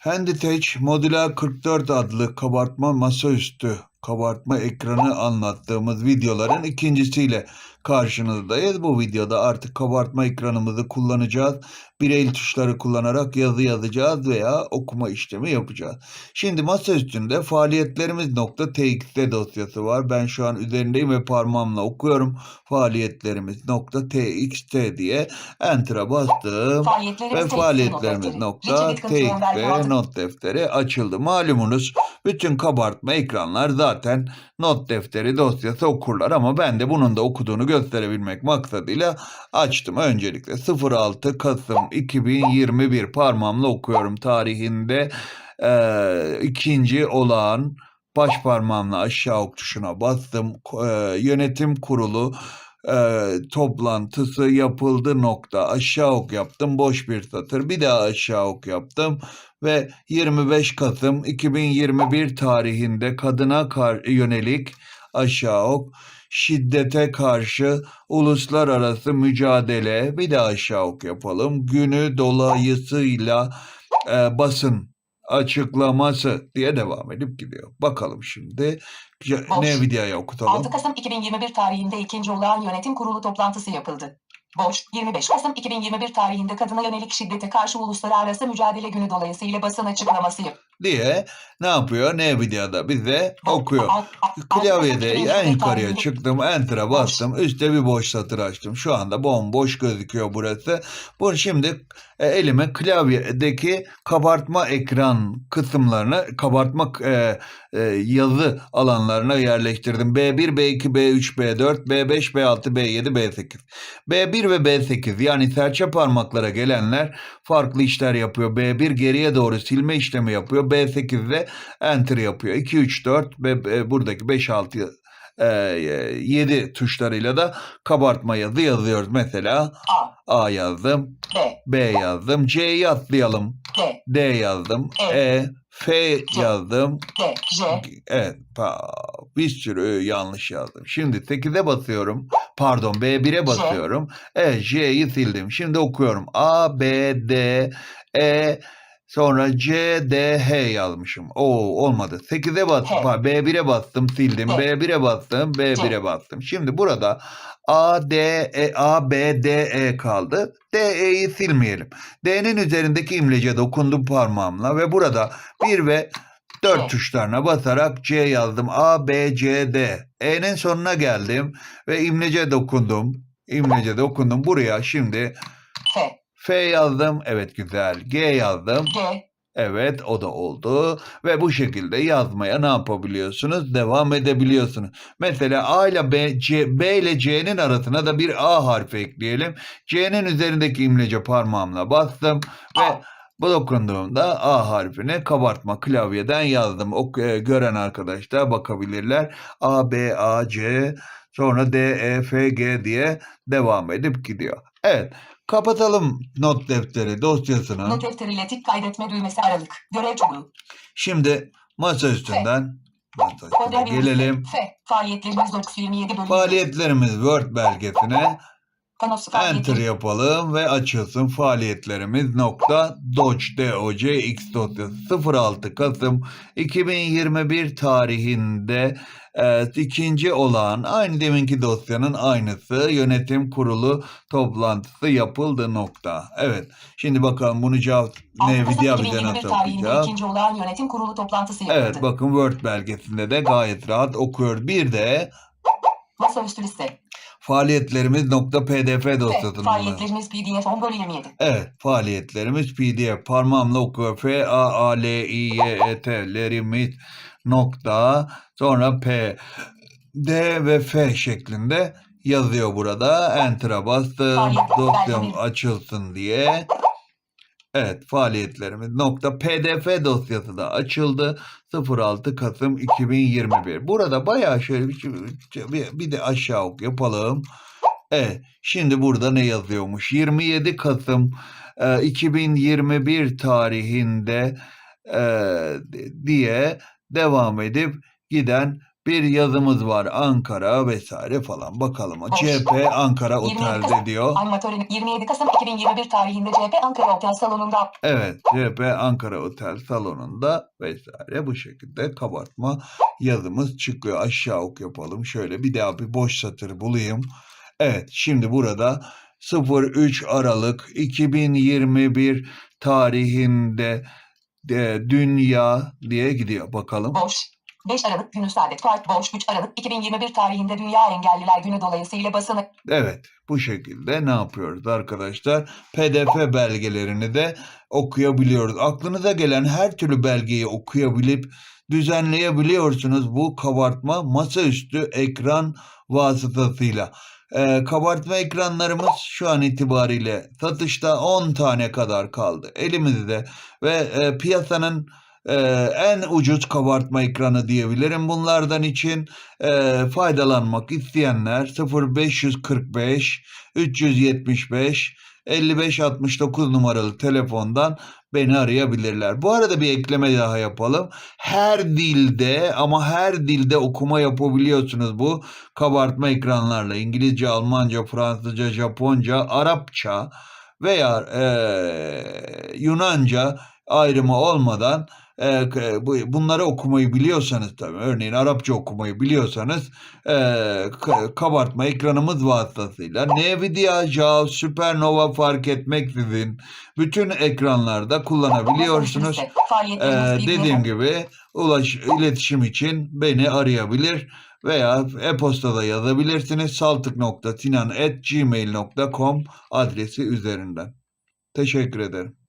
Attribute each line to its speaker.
Speaker 1: Handitech Modüler 44 adlı kabartma masaüstü kabartma ekranı anlattığımız videoların ikincisiyle karşınızdayız. Bu videoda artık kabartma ekranımızı kullanacağız. Bireyli tuşları kullanarak yazı yazacağız veya okuma işlemi yapacağız. Şimdi masa üstünde faaliyetlerimiz.txt dosyası var. Ben şu an üzerindeyim ve parmağımla okuyorum. Faaliyetlerimiz.txt diye enter'a bastım. Ve
Speaker 2: text
Speaker 1: faaliyetlerimiz
Speaker 2: not
Speaker 1: nokta
Speaker 2: defteri. Richard Control
Speaker 1: TXT
Speaker 2: Verdi
Speaker 1: not defteri açıldı. Malumunuz bütün kabartma ekranlar zaten not defteri dosyası okurlar ama ben de bunun da okuduğunu gösterebilmek maksadıyla açtım. Öncelikle 06 Kasım 2021 parmağımla okuyorum tarihinde eee, ikinci olağan baş parmağımla aşağı ok tuşuna bastım. Eee, yönetim kurulu eee, toplantısı yapıldı nokta aşağı ok yaptım boş bir satır bir daha aşağı ok yaptım ve 25 Kasım 2021 tarihinde kadına yönelik aşağı ok şiddete karşı uluslararası mücadele bir daha aşağı ok yapalım günü dolayısıyla eee, basın açıklaması diye devam edip gidiyor. Bakalım şimdi
Speaker 2: Boş.
Speaker 1: ne videoya okutalım.
Speaker 2: 6 Kasım 2021 tarihinde ikinci olağan yönetim kurulu toplantısı yapıldı. Boş, 25 Kasım 2021 tarihinde kadına yönelik şiddete karşı uluslararası mücadele günü dolayısıyla basın açıklaması yap.
Speaker 1: Diye ne yapıyor? Ne videoda bize okuyor. Klavyede
Speaker 2: 2021
Speaker 1: en yukarıya çıktım, enter'a bastım. Üstte bir boş satır açtım. Şu anda bomboş gözüküyor burası. Bu şimdi e, elime klavyedeki kabartma ekran kısımlarına, kabartma e, e, yazı alanlarına yerleştirdim. B1, B2, B3, B4, B5, B6, B7, B8. B1 ve B8 yani serçe parmaklara gelenler farklı işler yapıyor. B1 geriye doğru silme işlemi yapıyor. B8 de enter yapıyor. 2, 3, 4 ve e, buradaki 5, 6, 7 tuşlarıyla da kabartma yazı yazıyoruz. Mesela
Speaker 2: A,
Speaker 1: A yazdım,
Speaker 2: B,
Speaker 1: B yazdım, C'yi atlayalım,
Speaker 2: D,
Speaker 1: D yazdım,
Speaker 2: E.
Speaker 1: E, F yazdım,
Speaker 2: D, J,
Speaker 1: Evet, bir sürü yanlış yazdım. Şimdi 8'e basıyorum. Pardon, B1'e basıyorum. Evet, J'yi sildim. Şimdi okuyorum. A, B, D, E, sonra C, D, H yazmışım. Oo, olmadı. 8'e bastım.
Speaker 2: H.
Speaker 1: pa- B1'e bastım, sildim.
Speaker 2: D.
Speaker 1: B1'e bastım, B1'e
Speaker 2: C.
Speaker 1: bastım. Şimdi burada A, D, E, A, B, D, E kaldı. D, E'yi silmeyelim. D'nin üzerindeki imlece dokundum parmağımla ve burada 1 ve 4
Speaker 2: C.
Speaker 1: tuşlarına basarak C yazdım. A, B, C, D. E'nin sonuna geldim ve imlece dokundum. İmlece dokundum. Buraya şimdi
Speaker 2: F,
Speaker 1: yazdım. Evet güzel. G yazdım.
Speaker 2: G,
Speaker 1: Evet o da oldu. Ve bu şekilde yazmaya ne yapabiliyorsunuz? Devam edebiliyorsunuz. Mesela A ile B, C, B ile C'nin arasına da bir A harfi ekleyelim. C'nin üzerindeki imlece parmağımla bastım ve
Speaker 2: A.
Speaker 1: bu dokunduğumda A harfini kabartma klavyeden yazdım. O e, gören arkadaşlar bakabilirler. A, B, A, C sonra D, E, F, G diye devam edip gidiyor. Evet kapatalım not defteri dosyasını.
Speaker 2: not defteriyle tik kaydetme düğmesi aralık. Görev çubuğu.
Speaker 1: Şimdi masa üstünden gelelim.
Speaker 2: F, faaliyetlerimiz 927 bölü
Speaker 1: Faaliyetlerimiz Word belgesine
Speaker 2: Panosu
Speaker 1: enter
Speaker 2: faaliyetleri.
Speaker 1: yapalım ve açılsın faaliyetlerimiz nokta doc doc x dosyası 06 Kasım 2021 tarihinde e, ikinci olan aynı deminki dosyanın aynısı yönetim kurulu toplantısı yapıldı nokta. Evet şimdi bakalım bunu cevap
Speaker 2: 6
Speaker 1: ne video bize
Speaker 2: 2021
Speaker 1: nasıl
Speaker 2: ikinci olağan yönetim kurulu toplantısı yapıldı.
Speaker 1: Evet bakın Word belgesinde de gayet rahat okuyor. Bir de
Speaker 2: Masaüstü liste.
Speaker 1: Faaliyetlerimiz nokta pdf dosyasını.
Speaker 2: faaliyetlerimiz pdf 10 bölü 27.
Speaker 1: Evet faaliyetlerimiz pdf parmağımla okuyor. F A A L I Y E T lerimiz nokta sonra P D ve F şeklinde yazıyor burada. Enter'a bastım. Dosyam açılsın diye. Evet faaliyetlerimiz nokta pdf dosyası da açıldı 06 Kasım 2021. Burada bayağı şöyle bir, bir, bir de aşağı ok yapalım. Evet şimdi burada ne yazıyormuş 27 Kasım e, 2021 tarihinde e, diye devam edip giden bir yazımız var. Ankara vesaire falan. Bakalım.
Speaker 2: Boş.
Speaker 1: CHP Ankara
Speaker 2: 27
Speaker 1: Otel'de
Speaker 2: Kasım.
Speaker 1: diyor.
Speaker 2: Animatörün 27 Kasım 2021 tarihinde CHP Ankara Otel salonunda
Speaker 1: Evet, CHP Ankara Otel salonunda vesaire bu şekilde kabartma yazımız çıkıyor. Aşağı ok yapalım. Şöyle bir daha bir boş satır bulayım. Evet, şimdi burada 03 Aralık 2021 tarihinde de dünya diye gidiyor. Bakalım.
Speaker 2: boş. 5 Aralık günü Saadet Park boş 3 Aralık 2021 tarihinde Dünya Engelliler Günü dolayısıyla basını
Speaker 1: Evet, bu şekilde ne yapıyoruz arkadaşlar? PDF belgelerini de okuyabiliyoruz. Aklınıza gelen her türlü belgeyi okuyabilip düzenleyebiliyorsunuz bu kabartma masaüstü ekran vasıtasıyla. Ee, kabartma ekranlarımız şu an itibariyle satışta 10 tane kadar kaldı elimizde ve e, piyasanın e, en ucuz kabartma ekranı diyebilirim bunlardan için e, faydalanmak isteyenler 0545 375 5569 numaralı telefondan beni arayabilirler. Bu arada bir ekleme daha yapalım. Her dilde ama her dilde okuma yapabiliyorsunuz bu kabartma ekranlarla. İngilizce, Almanca, Fransızca, Japonca, Arapça veya eee, Yunanca ayrımı olmadan e, bunları okumayı biliyorsanız tabii örneğin Arapça okumayı biliyorsanız e, kabartma ekranımız vasıtasıyla Nvidia, JAW, Supernova fark etmeksizin bütün ekranlarda kullanabiliyorsunuz. Ee, dediğim gibi ulaş iletişim için beni arayabilir veya e-postada yazabilirsiniz. saltık.sinan.gmail.com adresi üzerinden. Teşekkür ederim.